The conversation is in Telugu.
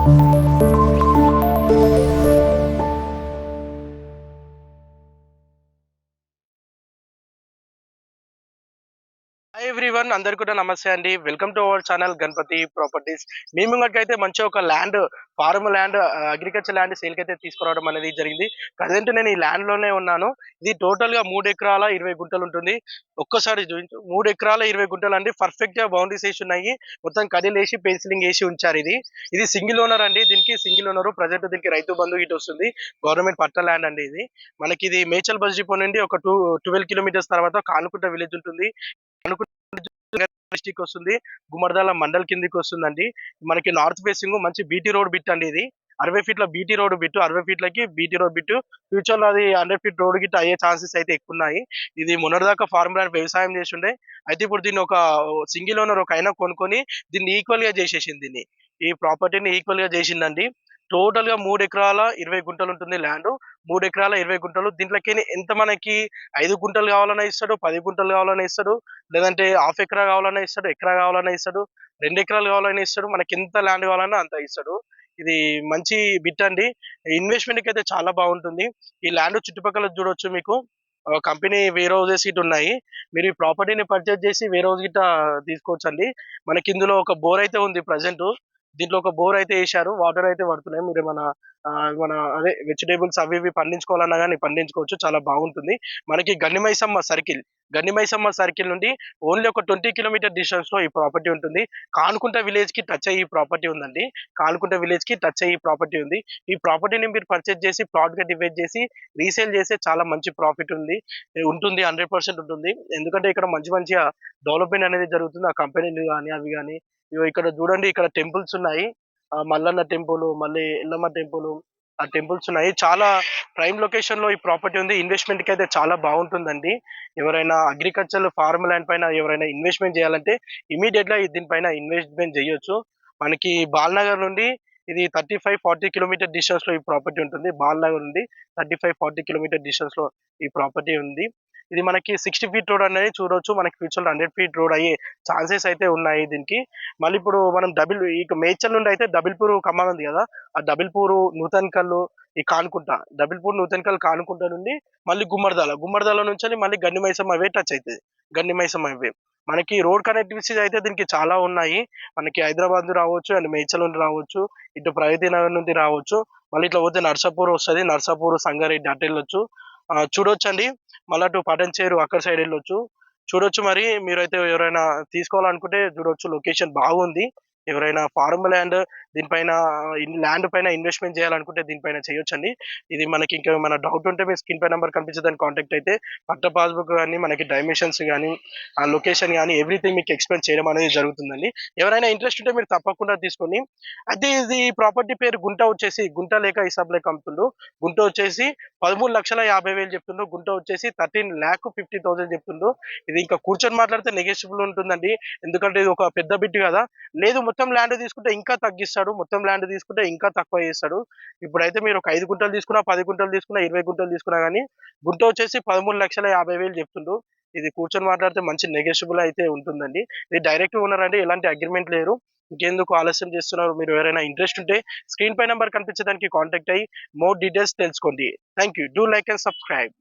ఎవ్రీవన్ అందరు కూడా నమస్తే అండి. Welcome to our channel Ganapati properties మేము అయితే మంచి ఒక land farm land agriculture land sale అయితే తీసుకురావడం అనేది జరిగింది. ప్రజెంట్ నేను ఈ ల్యాండ్లోనే ఉన్నాను. ఇది టోటల్గా మూడు ఎకరాల ఇరవై గుంటలు ఉంటుంది. ఒక్కసారి మూడు ఎకరాల ఇరవై గుంటలు అండి పర్ఫెక్ట్గా బౌండరీస్ వేసి ఉన్నాయి. మొత్తం కడిలు వేసి పెన్సిలింగ్ వేసి ఉంచారు ఇది. ఇది సింగిల్ ఓనర్ అండి. దీనికి సింగిల్ ఓనర్ ప్రజెంట్ దీనికి రైతు బంధు ఇటు వస్తుంది. గవర్నమెంట్ పట్ట ల్యాండ్ అండి ఇది. మనకి ఇది మేచల్ బస్ డిపో నుండి ఒక టూ ట్వెల్వ్ కిలోమీటర్స్ తర్వాత కానుకుంట విలేజ్ ఉంటుంది. డిస్టిక్ వస్తుంది గుమ్మడిదల మండల్ కిందికి వస్తుందండి మనకి నార్త్ ఫేసింగ్ మంచి బీటీ రోడ్ బిట్ అండి ఇది. అరవై ఫీట్ల బీటీ రోడ్ బిట్టు అరవై ఫీట్లకి బీటీ రోడ్ బిట్టు. ఫ్యూచర్లో అది హండ్రెడ్ ఫీట్ రోడ్ గిట్ట అయ్యే ఛాన్సెస్ అయితే ఎక్కువ ఉన్నాయి ఇది మొన్నటిదాకా ఫార్మ్ ల్యాండ్ వ్యవసాయం చేస్తుండే. అయితే ఇప్పుడు దీన్ని ఒక సింగిల్ ఓనర్ ఒక అయినా కొనుక్కొని దీన్ని ఈక్వల్గా చేసేసింది దీన్ని. ఈ ప్రాపర్టీని ఈక్వల్గా చేసిందండి. టోటల్గా మూడు ఎకరాల ఇరవై గుంటలు ఉంటుంది ల్యాండ్. మూడు ఎకరాల ఇరవై గుంటలు. దీంట్లోకి ఎంత మనకి ఐదు గుంటలు కావాలన్నా ఇస్తాడు పది గుంటలు కావాలన్నా ఇస్తాడు లేదంటే హాఫ్ ఎకరా కావాలన్నా ఇస్తాడు ఎకరా కావాలన్నా ఇస్తాడు రెండు ఎకరాలు కావాలన్నా ఇస్తాడు మనకి ఎంత ల్యాండ్ కావాలన్నా అంత ఇస్తాడు. ఇది మంచి బిట్ అండి. ఇన్వెస్ట్మెంట్కి అయితే చాలా బాగుంటుంది. ఈ ల్యాండ్ చుట్టుపక్కల చూడొచ్చు మీకు. కంపెనీ వేర్ హౌసెస్ ఇటు ఉన్నాయి. మీరు ఈ ప్రాపర్టీని పర్చేజ్ చేసి వేర్ హౌస్ గిట్ట తీసుకోవచ్చండి. మనకి ఇందులో ఒక బోర్ అయితే ఉంది ప్రజెంట్. దీంట్లో ఒక బోర్ అయితే వేశారు వాటర్ అయితే పడుతున్నాయి. మీరు మన మన అదే వెజిటేబుల్స్ అవి ఇవి పండించుకోవాలన్నా కానీ పండించుకోవచ్చు చాలా బాగుంటుంది. మనకి గన్నిమైసమ్మ సర్కిల్ గన్నిమైసమ్మ సర్కిల్ నుండి ఓన్లీ ఒక ట్వంటీ కిలోమీటర్ డిస్టెన్స్లో ఈ ప్రాపర్టీ ఉంటుంది. కానుకుంట విలేజ్కి టచ్ అయ్యి ఈ ప్రాపర్టీ ఉందండి. కానుకుంట విలేజ్కి టచ్ అయ్యి ప్రాపర్టీ ఉంది. ఈ ప్రాపర్టీని మీరు పర్చేజ్ చేసి ప్లాట్గా డివైడ్ చేసి రీసేల్ చేస్తే చాలా మంచి ప్రాఫిట్ ఉంది. ఉంటుంది హండ్రెడ్ పర్సెంట్ ఉంటుంది. ఎందుకంటే ఇక్కడ మంచి మంచిగా డెవలప్మెంట్ అనేది జరుగుతుంది. ఆ కంపెనీలు కానీ అవి కానీ ఇక్కడ చూడండి ఇక్కడ టెంపుల్స్ ఉన్నాయి. ఆ మల్లన్న టెంపుల్ మళ్ళీ ఎల్లమ్మ టెంపుల్ ఆ టెంపుల్స్ ఉన్నాయి. చాలా ప్రైమ్ లొకేషన్లో ఈ ప్రాపర్టీ ఉంది. ఇన్వెస్ట్మెంట్కి అయితే చాలా బాగుంటుందండి. ఎవరైనా అగ్రికల్చర్ ఫార్మ్ ల్యాండ్ పైన ఎవరైనా ఇన్వెస్ట్మెంట్ చేయాలంటే ఇమీడియట్గా దీనిపైన ఇన్వెస్ట్మెంట్ చేయొచ్చు. మనకి బాల్నగర్ నుండి ఇది థర్టీ ఫైవ్ ఫార్టీ కిలోమీటర్ డిస్టెన్స్లో ఈ ప్రాపర్టీ ఉంటుంది. బాల్నగర్ నుండి థర్టీ ఫైవ్ ఫార్టీ కిలోమీటర్ డిస్టెన్స్లో ఈ ప్రాపర్టీ ఉంది. ఇది మనకి సిక్స్టీ ఫీట్ రోడ్ అనేది చూడొచ్చు. మనకి ఫ్యూచర్ హండ్రెడ్ ఫీట్ రోడ్ అయ్యే ఛాన్సెస్ అయితే ఉన్నాయి దీనికి. మళ్ళీ ఇప్పుడు మనం డబుల్ ఇక మేచల్ నుండి అయితే డబుల్పూర్ ఖమ్మం ఉంది కదా. ఆ డబుల్పూర్ నూతన్ కల్లు ఈ కానుకుంట. డబుల్పూర్ నూతన్ కల్ కానుకుంట నుండి మళ్ళీ గుమ్మడిదల. గుమ్మడిదల నుంచి మళ్ళీ గన్నిమైసమ్మ అవే టచ్ అవుతుంది గన్నిమైసమ్మ అవే మనకి రోడ్ కనెక్టివిటీస్ అయితే దీనికి చాలా ఉన్నాయి. మనకి హైదరాబాద్ నుండి రావచ్చు అండ్ మేచల్ నుండి రావచ్చు. ఇటు ప్రగతి నగర్ నుండి రావచ్చు. మళ్ళీ ఇట్లా పోతే నర్సాపూర్ వస్తుంది. నర్సాపూర్ సంగారెడ్డి అటు వెళ్ళొచ్చు. చూడొచ్చండి. మళ్ళీ టు పటన్చేరు అక్కడ సైడ్ వెళ్ళొచ్చు. చూడొచ్చు మరి మీరైతే ఎవరైనా తీసుకోవాలనుకుంటే చూడొచ్చు. లొకేషన్ బాగుంది. ఎవరైనా ఫార్మ్ ల్యాండ్ దీనిపైన ల్యాండ్ పైన ఇన్వెస్ట్మెంట్ చేయాలనుకుంటే దీనిపైన చేయొచ్చండి. ఇది మనకి ఇంకా మన డౌట్ ఉంటే మీ స్క్రీన్ పై నెంబర్ కనిపించదని కాంటాక్ట్ అయితే పట్ట పాస్బుక్ కానీ మనకి డైమెన్షన్స్ కానీ ఆ లొకేషన్ కానీ ఎవ్రీథింగ్ మీకు ఎక్స్ప్లెయిన్ చేయడం అనేది జరుగుతుందండి. ఎవరైనా ఇంట్రెస్ట్ ఉంటే మీరు తప్పకుండా తీసుకొని అయితే ఇది ప్రాపర్టీ పేరు గుంట వచ్చేసి గుంట లేక ఇసాబ్ లేక అమ్ముతుండు గుంట వచ్చేసి పదమూడు లక్షల యాభై వేలు చెప్తుండ్రు. గుంట వచ్చేసి థర్టీన్ ల్యాక్ ఫిఫ్టీ థౌసండ్ చెప్తుండ్రు. ఇది ఇంకా కూర్చొని మాట్లాడితే నెగెసిబుల్ ఉంటుందండి. ఎందుకంటే ఇది ఒక పెద్ద బిట్ కదా. లేదు మొత్తం ల్యాండ్ తీసుకుంటే ఇంకా తగ్గిస్తాడు మొత్తం ల్యాండ్ తీసుకుంటే ఇంకా తక్కువ చేస్తాడు. ఇప్పుడైతే మీరు ఒక ఐదు గుంటలు తీసుకున్నా పది గుంటలు తీసుకున్నా ఇరవై గుంటలు తీసుకున్నా కానీ గుంట వచ్చేసి పదమూడు లక్షల యాభై వేలు చెప్తుండు. ఇది కూర్చొని మాట్లాడితే మంచి నెగోషియబుల్ అయితే ఉంటుందండి. ఇది డైరెక్ట్ ఓనర్ అండి ఎలాంటి అగ్రిమెంట్ లేరు. ఇంకెందుకు ఆలస్యం చేస్తున్నారు? మీరు ఎవరైనా ఇంట్రెస్ట్ ఉంటే స్క్రీన్ పై నెంబర్ కనిపించడానికి కాంటాక్ట్ అయ్యి మోర్ డీటెయిల్స్ తెలుసుకోండి. Thank you do like and subscribe